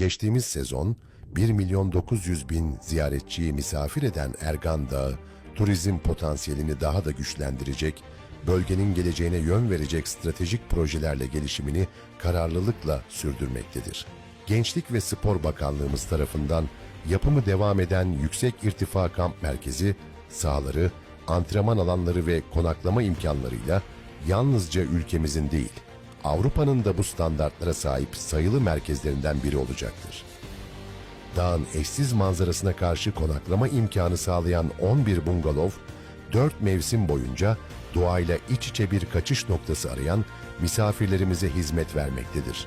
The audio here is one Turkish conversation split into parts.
Geçtiğimiz sezon 1 milyon 900 bin ziyaretçiyi misafir eden Ergan Dağı, turizm potansiyelini daha da güçlendirecek, bölgenin geleceğine yön verecek stratejik projelerle gelişimini kararlılıkla sürdürmektedir. Gençlik ve Spor Bakanlığımız tarafından yapımı devam eden Yüksek İrtifa Kamp Merkezi, sahaları, antrenman alanları ve konaklama imkanlarıyla yalnızca ülkemizin değil, Avrupa'nın da bu standartlara sahip sayılı merkezlerinden biri olacaktır. Dağın eşsiz manzarasına karşı konaklama imkanı sağlayan 11 bungalov, 4 mevsim boyunca doğayla iç içe bir kaçış noktası arayan misafirlerimize hizmet vermektedir.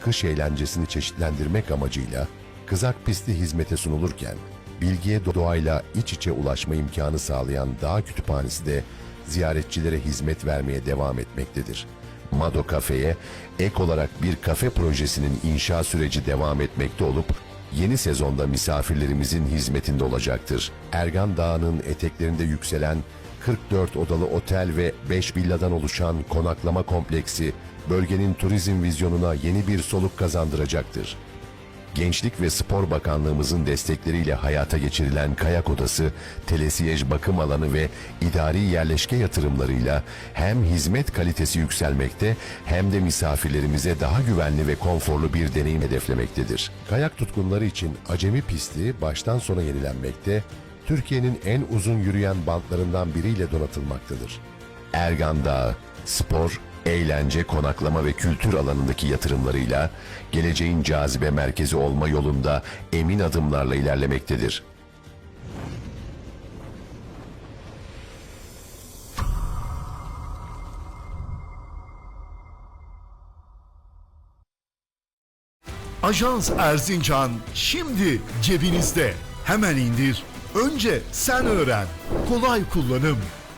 Kış eğlencesini çeşitlendirmek amacıyla kızak pisti hizmete sunulurken, bilgiye doğayla iç içe ulaşma imkanı sağlayan dağ kütüphanesi de ziyaretçilere hizmet vermeye devam etmektedir. Mado Kafe'ye ek olarak bir kafe projesinin inşa süreci devam etmekte olup yeni sezonda misafirlerimizin hizmetinde olacaktır. Ergan Dağı'nın eteklerinde yükselen 44 odalı otel ve 5 villadan oluşan konaklama kompleksi bölgenin turizm vizyonuna yeni bir soluk kazandıracaktır. Gençlik ve Spor Bakanlığımızın destekleriyle hayata geçirilen kayak odası, telesiyej bakım alanı ve idari yerleşke yatırımlarıyla hem hizmet kalitesi yükselmekte hem de misafirlerimize daha güvenli ve konforlu bir deneyim hedeflemektedir. Kayak tutkunları için acemi pisti baştan sona yenilenmekte, Türkiye'nin en uzun yürüyen bantlarından biriyle donatılmaktadır. Ergan Dağı, spor, eğlence, konaklama ve kültür alanındaki yatırımlarıyla geleceğin cazibe merkezi olma yolunda emin adımlarla ilerlemektedir. Ajans Erzincan şimdi cebinizde. Hemen indir. Önce sen öğren. Kolay kullanım.